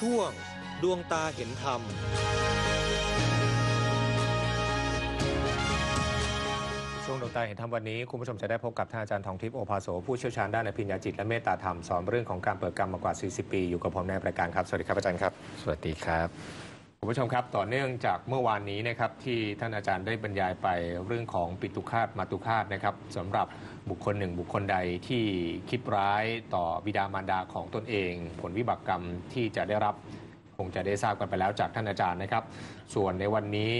ช่วง ดวงตาเห็นธรรม ช่วงดวงตาเห็นธรรมวันนี้คุณผู้ชมจะได้พบกับท่านอาจารย์ทองทิพย์โอภาโสผู้เชี่ยวชาญด้านอภิญญาจิตและเมตตาธรรมสอนเรื่องของการเปิดกรรมมากว่า 40 ปี อยู่กับผมในรายการครับ สวัสดีครับอาจารย์ครับ สวัสดีครับ คุณผู้ชมครับต่อเนื่องจากเมื่อวานนี้นะครับที่ท่านอาจารย์ได้บรรยายไปเรื่องของปิตุคาตมาตุคาตนะครับสำหรับบุคคลหนึ่งบุคคลใดที่คิดร้ายต่อบิดามารดาของตนเอง ผลวิบากกรรมที่จะได้รับคงจะได้ทราบกันไปแล้วจากท่านอาจารย์นะครับ ส่วนในวันนี้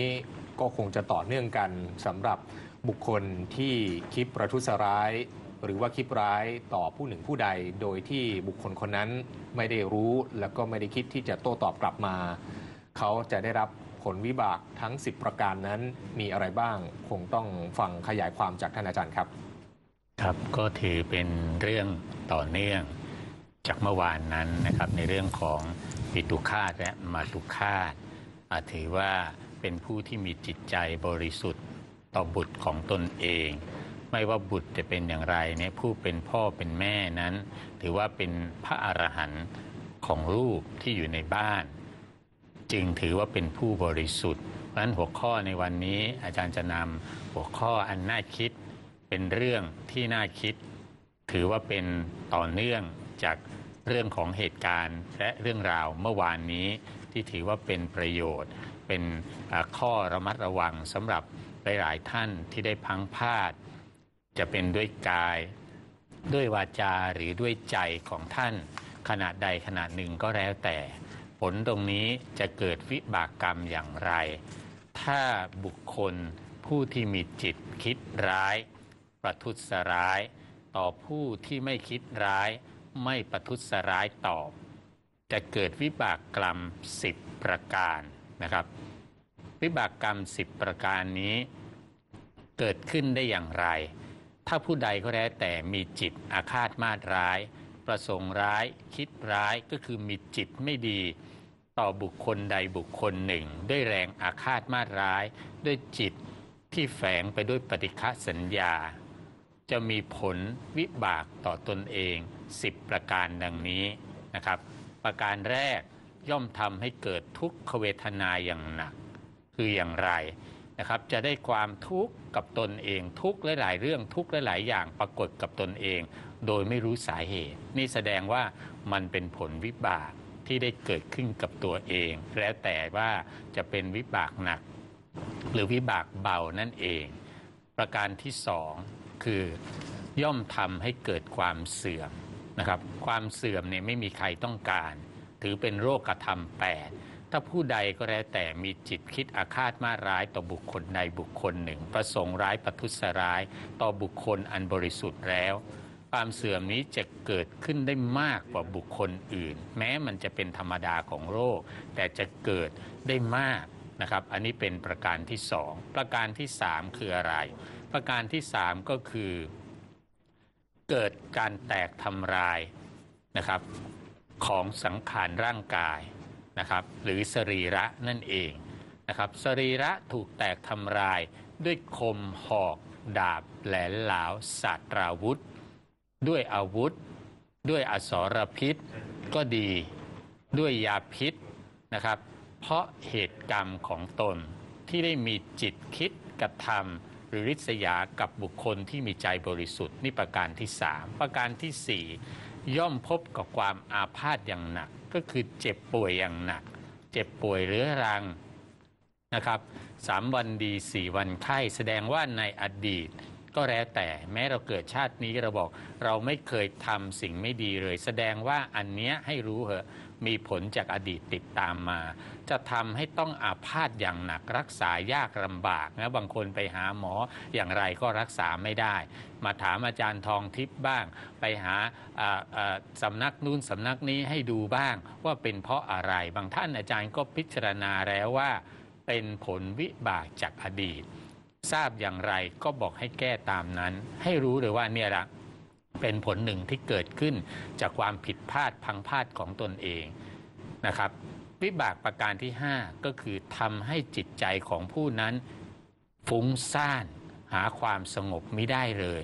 ก็คงจะต่อเนื่องกันสำหรับบุคคลที่คิดประทุษร้าย หรือว่าคิดร้ายต่อผู้หนึ่งผู้ใด โดยที่บุคคลคนนั้นไม่ได้รู้ แล้วก็ไม่ได้คิดที่จะโต้ตอบกลับมา เขาจะได้รับผลวิบากทั้ง 10 ประการนั้นมีอะไรบ้างคงต้องฟังขยายความจากท่านอาจารย์ครับ ครับก็ถือเป็นเรื่องต่อเนื่องจากเมื่อวานนั้นนะครับในเรื่องของปิตุคาตและมาตุคาตถือว่าเป็นผู้ที่มีจิตใจบริสุทธิ์ต่อบุตรของตนเอง ไม่ว่าบุตรจะเป็นอย่างไรเนี่ยผู้เป็นพ่อเป็นแม่นั้น ถือว่าเป็นพระอรหันต์ของลูกที่อยู่ในบ้าน จึงถือว่าเป็นผู้บริสุทธิ์ เพราะฉะนั้นหัวข้อในวันนี้อาจารย์จะนำหัวข้ออันน่าคิดเป็นเรื่องที่น่าคิด ถือว่าเป็นต่อเนื่องจากเรื่องของเหตุการณ์ และเรื่องราวเมื่อวานนี้ที่ถือว่าเป็นประโยชน์ เป็นข้อระมัดระวังสำหรับหลายๆท่านที่ได้พังพาด จะเป็นด้วยกาย ด้วยวาจาหรือด้วยใจของท่าน ขนาดใดขนาดหนึ่งก็แล้วแต่ ผลตรงนี้จะเกิดวิบากกรรมอย่างไร ถ้าบุคคลผู้ที่มีจิตคิดร้าย ประทุษร้าย ต่อผู้ที่ไม่คิดร้าย ไม่ประทุษร้ายตอบ จะเกิดวิบากกรรมสิบประการนะครับ วิบากกรรมสิบประการนี้ เกิดขึ้นได้อย่างไร ถ้าผู้ใดก็แล้วแต่มีจิตอาฆาตมาตร้าย ประสงค์ร้าย คิดร้ายก็คือมีจิตไม่ดี ต่อบุคคลใดบุคคลหนึ่ง ด้วยแรงอาฆาตมาร้าย ด้วยจิตที่แฝงไปด้วยปฏิฆะสัญญา จะมีผลวิบากต่อตนเอง 10 ประการดังนี้นะครับ ประการแรกย่อมทำให้เกิดทุกขเวทนาอย่างหนัก คืออย่างไรนะครับจะได้ความทุกข์กับตนเองทุกข์หลาย ๆ เรื่องทุกข์หลาย ๆ อย่างปรากฏกับตนเอง โดยไม่รู้สาเหตุ นี่แสดงว่ามันเป็นผลวิบาก ที่ได้เกิดขึ้นกับตัวเอง แล้วแต่ว่าจะเป็นวิบากหนัก หรือวิบากเบานั่นเอง ประการที่สองคือย่อมทำให้เกิดความเสื่อมนะครับความเสื่อมเนี่ยไม่มีใครต้องการ ถือเป็นโรคกระทำแปดถ้าผู้ใดก็แล้วแต่มีจิตคิดอาฆาตมาร้ายต่อบุคคลใดบุคคลหนึ่ง ประสงค์ร้ายประทุษร้าย ต่อบุคคลอันบริสุทธิ์แล้ว ความเสื่อมนี้จะเกิดขึ้นได้มากกว่าบุคคลอื่น แม้มันจะเป็นธรรมดาของโรค แต่จะเกิดได้มากนะครับ อันนี้เป็นประการที่สองประการที่สามคืออะไร ประการที่สามก็คือ เกิดการแตกทำลายนะครับของสังขารร่างกายนะครับ หรือสรีระนั่นเองนะครับสรีระถูกแตกทำลายด้วยคมหอก ดาบแหลนหลาวศาสตราวุธ ด้วยอาวุธ ด้วยอสรพิษ ก็ดีด้วยยาพิษนะครับ เพราะเหตุกรรมของตนที่ได้มีจิตคิดกระทำหรือริษยากับบุคคลที่มีใจบริสุทธิ์นี่ประการที่สามประการที่สี่ย่อมพบกับความอาพาธอย่างหนัก ก็คือเจ็บป่วยอย่างหนัก เจ็บป่วยเรื้อรังนะครับสามวันดีสี่วันไข้แสดงว่าในอดีต ก็แล้วแต่แม้เราเกิดชาตินี้เราบอกเราไม่เคยทำสิ่งไม่ดีเลย แสดงว่าอันเนี้ยให้รู้เหอะมีผลจากอดีตติดตามมา จะทำให้ต้องอาพาธอย่างหนักรักษายากลำบากนะบางคนไปหาหมออย่างไรก็รักษาไม่ได้ มาถามอาจารย์ทองทิพย์บ้าง ไปหาอ่าอ่าสำนักนู้นสำนักนี้ให้ดูบ้างว่าเป็นเพราะอะไร บางท่านอาจารย์ก็พิจารณาแล้วว่า เป็นผลวิบากจากอดีต ทราบอย่างไรก็บอกให้แก้ตามนั้น ให้รู้เลยว่าเนี่ยละเป็นผลหนึ่งที่เกิดขึ้นจากความผิดพลาดพังพลาดของตนเองนะครับ วิบากประการที่ 5 ก็คือทำให้จิตใจของผู้นั้น ฟุ้งซ่านหาความสงบไม่ได้เลย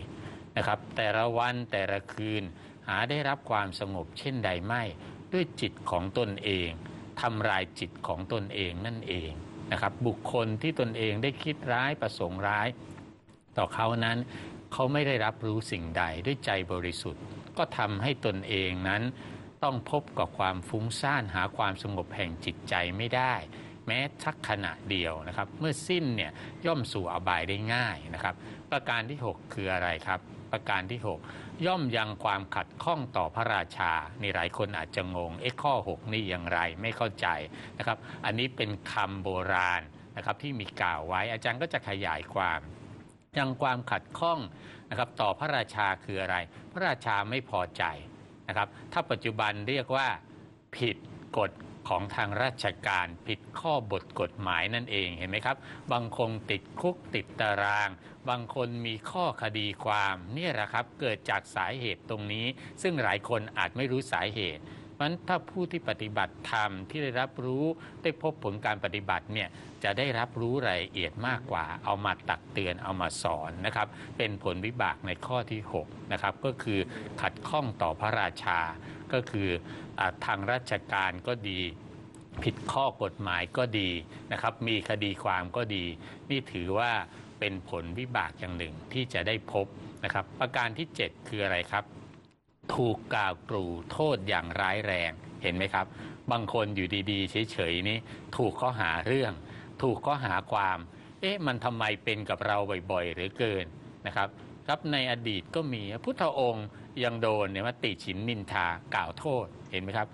นะครับ แต่ละวันแต่ละคืนหาได้รับความสงบเช่นใดไม่ ด้วยจิตของตนเองทำลายจิตของตนเองนั่นเอง นะครับบุคคลที่ตนเองได้คิดร้ายประสงค์ร้าย ต่อเขานั้นเขาไม่ได้รับรู้สิ่งใดด้วยใจบริสุทธิ์ ก็ทำให้ตนเองนั้น ต้องพบกับความฟุ้งซ่านหาความสงบแห่งจิตใจไม่ได้ แม้สักขณะเดียวนะครับ เมื่อสิ้นเนี่ยย่อมสู่อบายได้ง่ายนะครับ ประการที่ 6 คืออะไรครับ ประการที่ 6 ย่อมยังความขัดข้องต่อพระราชา นี่หลายคนอาจจะงงเอ๊ะข้อ 6 นี่อย่างไรไม่เข้าใจนะครับ อันนี้เป็นคำโบราณนะครับที่มีกล่าวไว้อาจารย์ก็จะขยายความยังความขัดข้องนะครับต่อพระราชาคืออะไร พระราชาไม่พอใจนะครับ ถ้าปัจจุบันเรียกว่าผิดกฎ ของทางราชการผิดข้อบทกฎหมายนั่นเองเห็นไหมครับ บางคนติดคุกติดตาราง บางคนมีข้อคดีความนี่แหละครับเกิดจากสาเหตุตรงนี้ ซึ่งหลายคนอาจไม่รู้สาเหตุ เพราะฉะนั้นถ้าผู้ที่ปฏิบัติธรรมที่ได้รับรู้ได้พบผลการปฏิบัติเนี่ยจะได้รับรู้รายละเอียดมากกว่า เอามาตักเตือนเอามาสอนนะครับ เป็นผลวิบากในข้อที่6นะครับก็คือขัดข้องต่อพระราชา ก็คืออทางราชการก็ดีผิดข้อกฎหมายก็ดีนะครับ มีคดีความก็ดี นี่ถือว่าเป็นผลวิบากอย่างหนึ่งที่จะได้พบนะครับ ประการที่ 7 คืออะไรครับ ถูกกล่าวกลู่โทษอย่างร้ายแรงเห็นไหมครับ บางคนอยู่ดีๆ เฉยๆนี่ถูกข้อหาเรื่อง ถูกข้อหาความ เอ๊ะมันทำไมเป็นกับเราบ่อยๆหรือเกินนะครับ ครับในอดีตก็มีพุทธองค์ยังโดนเนี่ยมาติฉินนินทากล่าวโทษเห็นไหมครับ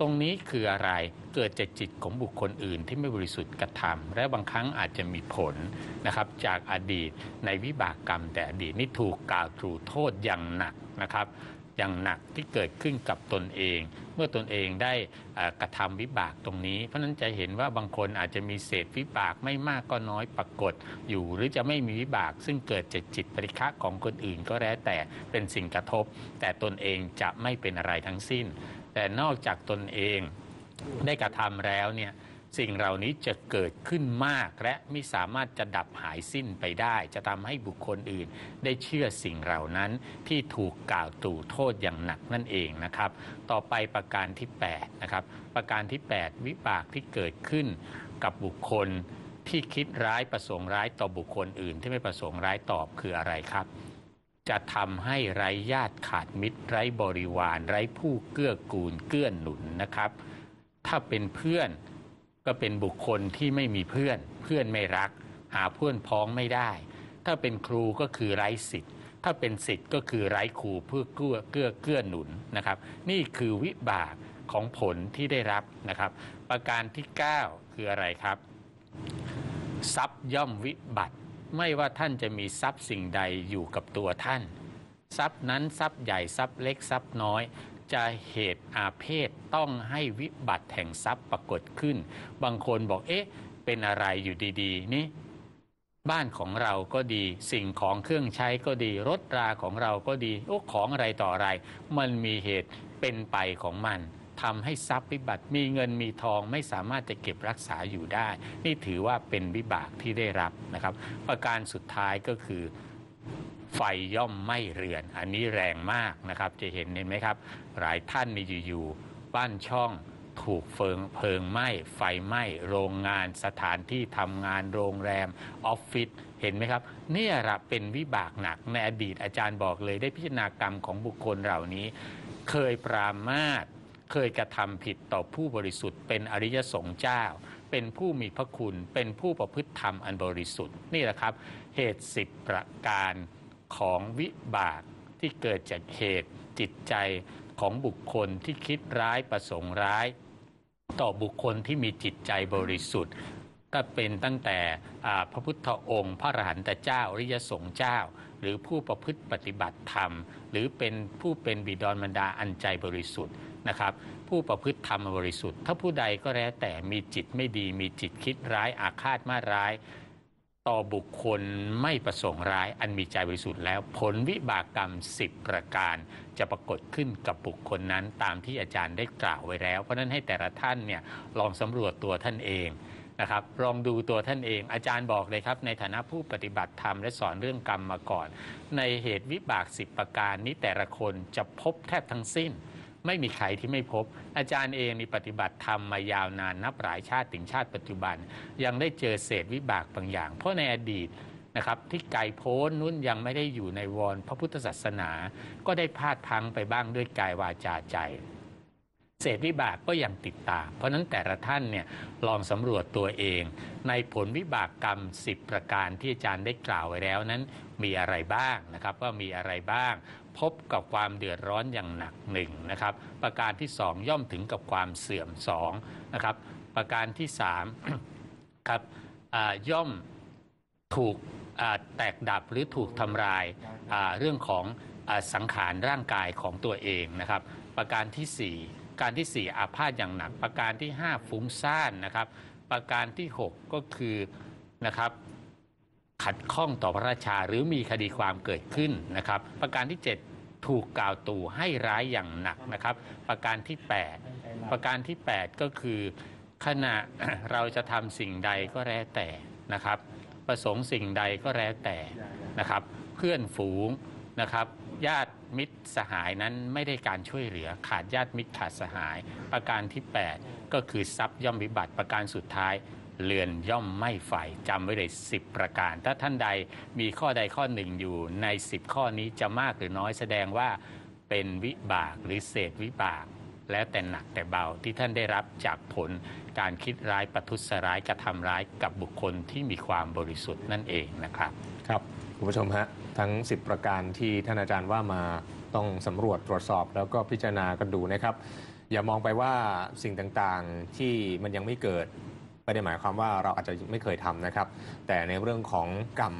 ตรงนี้คืออะไรเกิดจากจิตของบุคคลอื่นที่ไม่บริสุทธิ์กระทำและบางครั้งอาจจะมีผลนะครับ จากอดีตในวิบากกรรมแต่อดีตนี่ถูกกล่าวถูโทษอย่างหนักนะครับ อย่างหนักที่เกิดขึ้นกับตนเอง เมื่อตนเองได้กระทำวิบากตรงนี้ เพราะนั้นจะเห็นว่าบางคนอาจจะมีเศษวิบากไม่มากก็น้อยปรากฏ อยู่หรือจะไม่มีวิบาก ซึ่งเกิดจากจิตปริฆะของคนอื่นก็แล้วแต่เป็นสิ่งกระทบ แต่ตนเองจะไม่เป็นอะไรทั้งสิ้น แต่นอกจากตนเองได้กระทำแล้วเนี่ย สิ่งเหล่านี้จะเกิดขึ้นมากและไม่สามารถจะดับหายสิ้นไปได้ จะทำให้บุคคลอื่น ได้เชื่อสิ่งเหล่านั้นที่ถูกกล่าวตู่โทษอย่างหนักนั่นเองนะครับ ต่อไปประการที่8นะครับประการที่ 8 วิบากที่เกิดขึ้นกับบุคคลที่คิดร้ายประสงค์ร้ายต่อบุคคลอื่น ที่ไม่ประสงค์ร้ายตอบคืออะไรครับจะทำให้ไร้ญาติขาดมิตร ไร้บริวาร ไร้ผู้เกื้อกูลเกื้อหนุนนะครับ ถ้าเป็นเพื่อน ก็เป็นบุคคลที่ไม่มีเพื่อน เพื่อนไม่รัก หาเพื่อนพ้องไม่ได้ ถ้าเป็นครูก็คือไร้สิทธิ์ ถ้าเป็นสิทธิ์ก็คือไร้ครูเพื่อเกื้อเกื้อเกื้อหนุนนะครับ นี่คือวิบากของผลที่ได้รับนะครับ ประการที่ 9 คืออะไรครับ ทรัพย์ย่อมวิบัติ ไม่ว่าท่านจะมีทรัพย์สิ่งใดอยู่กับตัวท่าน ทรัพย์นั้นทรัพย์ใหญ่ทรัพย์เล็กทรัพย์น้อย จะเหตุอาเพศต้องให้วิบัติแห่งทรัพย์ปรากฏขึ้น บางคนบอกเอ๊ะ เป็นอะไรอยู่ดีๆ นี่บ้านของเราก็ดี สิ่งของเครื่องใช้ก็ดี รถราของเราก็ดีโอ้ของอะไรต่ออะไร มันมีเหตุเป็นไปของมันทำให้ทรัพย์วิบัติมีเงินมีทองไม่สามารถจะเก็บรักษาอยู่ได้ นี่ถือว่าเป็นวิบากที่ได้รับนะครับ ประการสุดท้ายก็คือ ไฟย่อมไหม้เรือน อันนี้แรงมากนะครับ จะเห็นเห็นไหมครับ หลายท่านนี่อยู่ๆบ้านช่องถูกเฟิงเพลิงไหม้ไฟไหม้โรงงานสถานที่ทำงานโรงแรมออฟฟิศเห็นไหมครับเนี่ยละเป็นวิบากหนักในอดีตอาจารย์บอกเลยได้พิจารณากรรมของบุคคลเหล่านี้ เคยปรามาสเคยกระทำผิดต่อผู้บริสุทธิ์ เป็นอริยสงฆ์เจ้า เป็นผู้มีพระคุณ เป็นผู้ประพฤติธรรมอันบริสุทธิ์นี่แหละครับ เหตุสิบประการ ของวิบากที่เกิดจากเหตุจิตใจของบุคคลที่คิดร้ายประสงค์ร้าย ต่อบุคคลที่มีจิตใจบริสุทธิ์ก็เป็นตั้งแต่พระพุทธองค์ พระอรหันตเจ้าอริยสงฆ์เจ้า หรือผู้ประพฤติปฏิบัติธรรม หรือเป็นผู้เป็นบิดรมารดาอันใจบริสุทธิ์นะครับ ผู้ประพฤติธรรมบริสุทธิ์ ถ้าผู้ใดก็แล้วแต่มีจิตไม่ดีมีจิตคิดร้ายอาฆาตมาร้าย ต่อบุคคลไม่ประสงค์ร้ายอันมีใจบริสุทธิ์แล้ว ผลวิบากกรรม10ประการ จะปรากฏขึ้นกับบุคคลนั้นตามที่อาจารย์ได้กล่าวไว้แล้ว เพราะฉะนั้นให้แต่ละท่านเนี่ยลองสำรวจตัวท่านเองนะครับลองดูตัวท่านเองอาจารย์บอกเลยครับ ในฐานะผู้ปฏิบัติธรรมและสอนเรื่องกรรมมาก่อน ในเหตุวิบาก10ประการนี้แต่ละคนจะพบแทบทั้งสิ้น ไม่มีใครที่ไม่พบ อาจารย์เองมีปฏิบัติธรรมมายาวนานนับหลายชาติถึงชาติปัจจุบัน ยังได้เจอเศษวิบากบางอย่าง เพราะในอดีตนะครับที่ไกลโพ้นนู้นยังไม่ได้อยู่ในวรพระพุทธศาสนา ก็ได้พลาดพังไปบ้างด้วยกายวาจาใจ เศษวิบากก็ยังติดตาม เพราะฉะนั้นแต่ละท่านเนี่ยลองสำรวจตัวเอง ในผลวิบากกรรม 10 ประการที่อาจารย์ได้กล่าวไว้แล้วนั้นมีอะไรบ้างนะครับว่ามีอะไรบ้าง พบกับความเดือดร้อนอย่างหนักหนึ่งนะครับ ประการที่สองย่อมถึงกับความเสื่อมสองนะครับ ประการที่สามครับย่อมถูกแตกดับหรือถูกทำลายาเรื่องของอสังขารร่างกายของตัวเองนะครับ ประการที่สี่การที่สี่อาพาธอย่างหนัก ประการที่ห้าฟุ้งซ่านนะครับ ประการที่หกก็คือนะครับ ขัดข้องต่อพระราชาหรือมีคดีความเกิดขึ้นนะครับ ประการที่ 7 ถูกกล่าวตู่ให้ร้ายอย่างหนักนะครับ ประการที่ 8 ประการที่ 8 ก็คือ ขณะเราจะทำสิ่งใดก็แล้วแต่นะครับ ประสงค์สิ่งใดก็แล้วแต่นะครับ เพื่อนฝูงนะครับญาติมิตรสหายนั้นไม่ได้การช่วยเหลือขาดญาติมิตรขาดสหาย ประการที่ 8 ก็คือทรัพย์ย่อมวิบัติประการสุดท้าย เรือนย่อมไม่ไฟจำไว้เลย 10 ประการ ถ้าท่านใดมีข้อใดข้อหนึ่งอยู่ใน 10 ข้อนี้จะมากหรือน้อยแสดงว่าเป็นวิบากหรือเศษวิบาก แล้วแต่หนักแต่เบาที่ท่านได้รับจากผลการคิดร้ายประทุษร้ายกระทำร้ายกับบุคคลที่มีความบริสุทธิ์นั่นเองนะครับ ครับคุณผู้ชมฮะทั้ง 10 ประการที่ท่านอาจารย์ว่ามาต้องสำรวจตรวจสอบแล้วก็พิจารณากันดูนะครับ อย่ามองไปว่าสิ่งต่างๆที่มันยังไม่เกิด ไม่ได้หมายความว่าเราอาจจะไม่เคยทำนะครับ แต่ในเรื่องของกรรม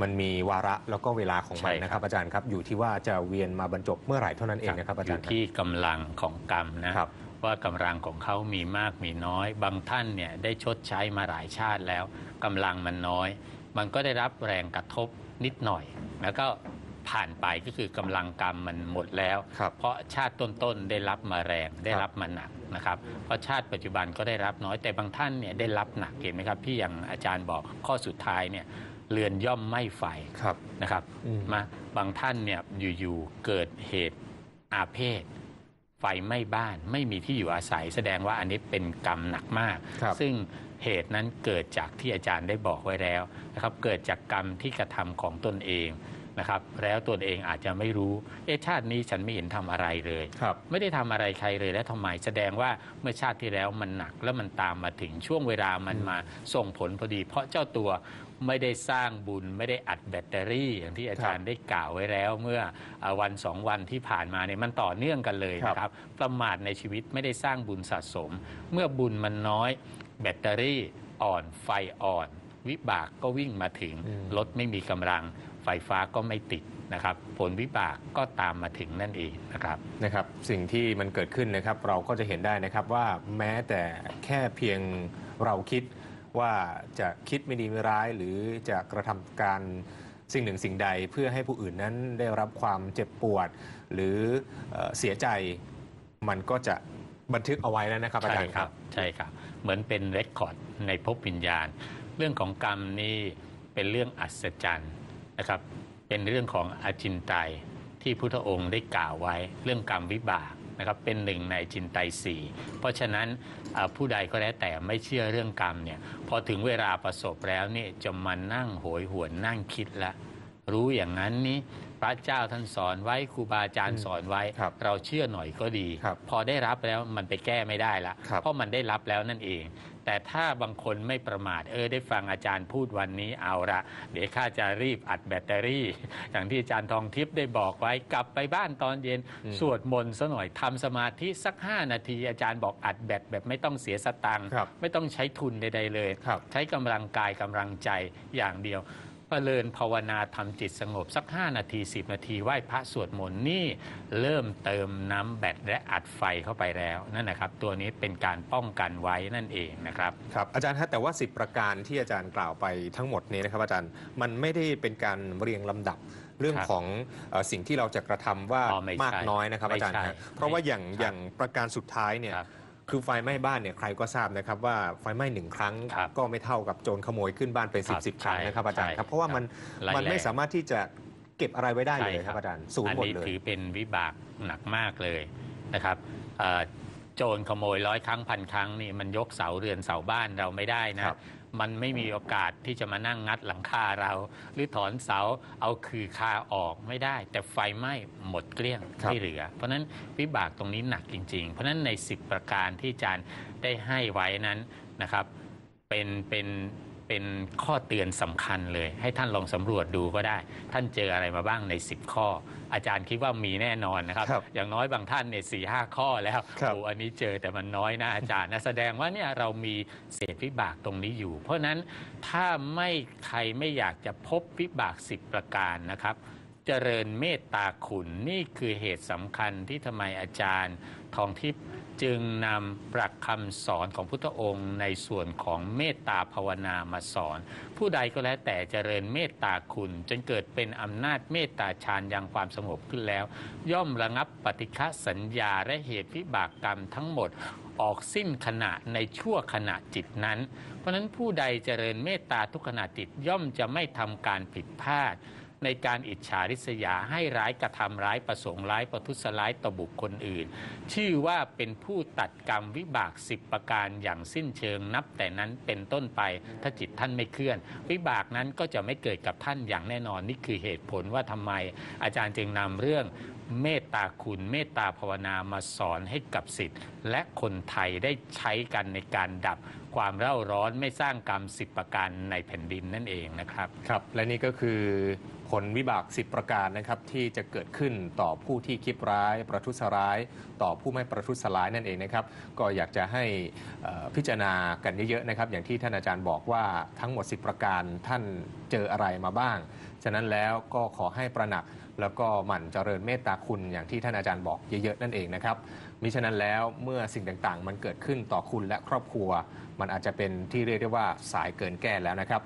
มันมีวาระแล้วก็เวลาของมันใช่ครับนะครับ อาจารย์ครับอยู่ที่ว่าจะเวียนมาบรรจบเมื่อไหร่เท่านั้นเองนะครับอาอจารยู่ย์ครับที่กำลังของกรรมนะครับว่ากำลังของเขามีมากมีน้อย บางท่านเนี่ยได้ชดใช้มาหลายชาติแล้วกำลังมันน้อย มันก็ได้รับแรงกระทบนิดหน่อย แล้วก็ ผ่านไปก็คือกำลังกรรมมันหมดแล้ว ครับเพราะชาติต้นๆได้รับมาแรงได้รับมาหนักนะครับเพราะชาติปัจจุบันก็ได้รับน้อยแต่บางท่านเนี่ยได้รับหนักเห็นไหมครับที่อย่างอาจารย์บอกข้อสุดท้ายเนี่ยเรือนย่อมไม่ไฟครับ นะครับอืม มาบางท่านเนี่ยอยู่ๆเกิดเหตุอาเพศ ไฟไหม้บ้านไม่มีที่อยู่อาศัย แสดงว่าอันนี้เป็นกรรมหนักมาก ครับ ซึ่งเหตุนั้นเกิดจากที่อาจารย์ได้บอกไว้แล้วนะครับเกิดจากกรรมที่กระทำของตนเอง นะครับแล้วตนเองอาจจะไม่รู้เอะชาตินี้ฉันไม่เห็นทำอะไรเลยครับไม่ได้ทำอะไรใครเลยแล้วทำไมแสดงว่าเมื่อชาติที่แล้วมันหนักแล้วมันตามมาถึงช่วงเวลามันมาส่งผลพอดี เพราะเจ้าตัวไม่ได้สร้างบุญไม่ได้อัดแบตเตอรี่ อย่างที่อาจารย์ได้กล่าวไว้แล้ว เมื่ออ่าวันสองวันที่ผ่านมาเนี่ยมันต่อเนื่องกันเลยครับนะครับประมาทในชีวิตไม่ได้สร้างบุญสะสม เมื่อบุญมันน้อย แบตเตอรี่อ่อนไฟอ่อน วิบากก็วิ่งมาถึงอืมรถไม่มีกำลัง ไฟฟ้าก็ไม่ติดนะครับ ผลวิบากก็ตามมาถึงนั่นเองนะครับนะครับ สิ่งที่มันเกิดขึ้นนะครับเราก็จะเห็นได้นะครับว่าแม้แต่แค่เพียงเราคิดว่าจะคิดไม่ดีไม่ร้าย หรือจะกระทำการสิ่งหนึ่งสิ่งใดเพื่อให้ผู้อื่นนั้นได้รับความเจ็บปวด หรือเอ่อเสียใจมันก็จะบันทึกเอาไว้แล้วนะครับอาใช่จารย์คครัรับบใช่ครับ เหมือนเป็นเรคคอร์ดในภพวิญญาณ เรื่องของกรรมนี่เป็นเรื่องอัศจรรย์ นะครับ เป็นเรื่องของอาจินไตยที่พุทธองค์ได้กล่าวไว้เรื่องกรรมวิบากนะครับเป็นหนึ่งในจินไตสี่เพราะฉะนั้นผู้ใดก็แล้วแต่ไม่เชื่อเรื่องกรรมเนี่ยพอถึงเวลาประสบแล้วเนี่ยจะมานั่งโหยหวนนั่งคิดละ รู้อย่างนั้นนี่พระเจ้าท่านสอนไว้ครูบาอาจารย์สอนไว้ ครับเราเชื่อหน่อยก็ดี ครับพอได้รับแล้วมันไปแก้ไม่ได้ละ ครับ เพราะมันได้รับแล้วนั่นเอง แต่ถ้าบางคนไม่ประมาทเออได้ฟังอาจารย์พูดวันนี้เอาละเดี๋ยวข้าจะรีบอัดแบตเตอรี่ อย่างที่อาจารย์ทองทิพย์ได้บอกไว้กลับไปบ้านตอนเย็นอืมสวดมนต์ซะหน่อยทำสมาธิสัก 5 นาที อาจารย์บอกอัดแบตแบบไม่ต้องเสียสตังค์ครับ ไม่ต้องใช้ทุนใดๆเลย ครับ ใช้กำลังกายกำลังใจอย่างเดียว ประเริญภาวนาทำจิตสงบสัก 5 นาที 10 นาทีไหว้พระสวดมนต์นี่เริ่มเติมน้ำแบตและอัดไฟเข้าไปแล้วนั่นนะครับ ตัวนี้เป็นการป้องกันไว้นั่นเองนะครับครับอาจารย์ฮะแต่ว่า 10 ประการที่อาจารย์กล่าวไปทั้งหมดนี้นะครับ อาจารย์มันไม่ได้เป็นการเรียงลำดับเรื่องครับของเอ่อสิ่งที่เราจะกระทำว่าอ๋อไม่ใช่มากน้อยนะครับไม่อาจารย์ใช่ฮะเพราะว่าอย่างครับอย่างประการสุดท้ายเนี่ย ครับ คือไฟไหม้บ้านเนี่ยใครก็ทราบนะครับว่าไฟไหม้หนึ่งครั้ง ครับก็ไม่เท่ากับโจรขโมยขึ้นบ้านเป็นคสิรับบสิบครั้งใช่นะครับอาจารย์ครับเพราะว่ามันร้ายมันไม่แรงสามารถที่จะเก็บอะไรไว้ได้เลยใช่ครับอาจารย์ศูนอัย์หมดนี้เลยถือเป็นวิบากหนักมากเลยนะครับเอ่อโจรขโมยร้อยครั้งพันครั้งนี่มันยกเสาเรือนเสาบ้านเราไม่ได้นะครับ มันไม่มีโอกาสที่จะมานั่งงัดหลังคาเรา หรือถอนเสาเอาคือคาออกไม่ได้ แต่ไฟไหม้หมดเกลี้ยงครับไม่เหลือ เพราะฉะนั้นวิบากตรงนี้หนักจริง ๆ เพราะฉะนั้นใน 10 ประการที่อาจารย์ได้ให้ไว้นั้นนะครับเป็นเป็น เป็นข้อเตือนสำคัญเลย ให้ท่านลองสำรวจดูก็ได้ ท่านเจออะไรมาบ้างใน 10 ข้อ อาจารย์คิดว่ามีแน่นอนนะครับ ครับอย่างน้อยบางท่านเนี่ยสี่ห้าข้อแล้วครับ โอ้อันนี้เจอแต่มันน้อยนะอาจารย์นะแสดงว่าเนี่ยเรามีเศษวิบากตรงนี้อยู่ เพราะฉะนั้นถ้าไม่ใครไม่อยากจะพบวิบาก10ประการนะครับ เจริญเมตตาคุณนี่คือเหตุสำคัญที่ทำไมอาจารย์ ทองทิพย์ จึงนำปรักคำสอนของพุทธองค์ในส่วนของเมตตาภาวนามาสอน ผู้ใดก็แล้วแต่เจริญเมตตาคุณ จนเกิดเป็นอำนาจเมตตาฌานยังความสงบขึ้นแล้ว ย่อมระงับปฏิฆะสัญญาและเหตุวิบากกรรมทั้งหมดออกสิ้นขณะในชั่วขณะจิตนั้น เพราะฉะนั้นผู้ใดเจริญเมตตาทุกขณะจิตย่อมจะไม่ทำการผิดพลาด ในการอิจฉาริษยาให้ร้ายกระทำร้ายประสงค์ร้ายประทุษร้ายต่อบุคคลอื่น ชื่อว่าเป็นผู้ตัดกรรมวิบากสิบประการอย่างสิ้นเชิงนับแต่นั้นเป็นต้นไปถ้าจิตท่านไม่เคลื่อน วิบากนั้นก็จะไม่เกิดกับท่านอย่างแน่นอนนี่คือเหตุผลว่าทำไม อาจารย์จึงนำเรื่องเมตตาคุณเมตตาภาวนามาสอนให้กับสิทธิ์และคนไทยได้ใช้กันในการดับ ความเร่าร้อนไม่สร้างกรรมสิบประการในแผ่นดินนั่นเองนะครับ ครับ และนี่ก็คือผลวิบาก 10 ประการนะครับที่จะเกิดขึ้นต่อผู้ที่คิดร้าย ประทุษร้าย ต่อผู้ไม่ประทุษร้ายนั่นเองนะครับ ก็อยากจะให้พิจารณากันเยอะๆนะครับ อย่างที่ท่านอาจารย์บอกว่าทั้งหมด 10 ประการท่านเจออะไรมาบ้าง ฉะนั้นแล้วก็ขอให้ประหนัก แล้วก็หมั่นเจริญเมตตาคุณอย่างที่ท่านอาจารย์บอกเยอะๆนั่นเองนะครับมิฉะนั้นแล้วเมื่อสิ่งต่างๆ มันเกิดขึ้นต่อคุณและครอบครัว มันอาจจะเป็นที่เรียกได้ว่าสายเกินแก้แล้วนะครับ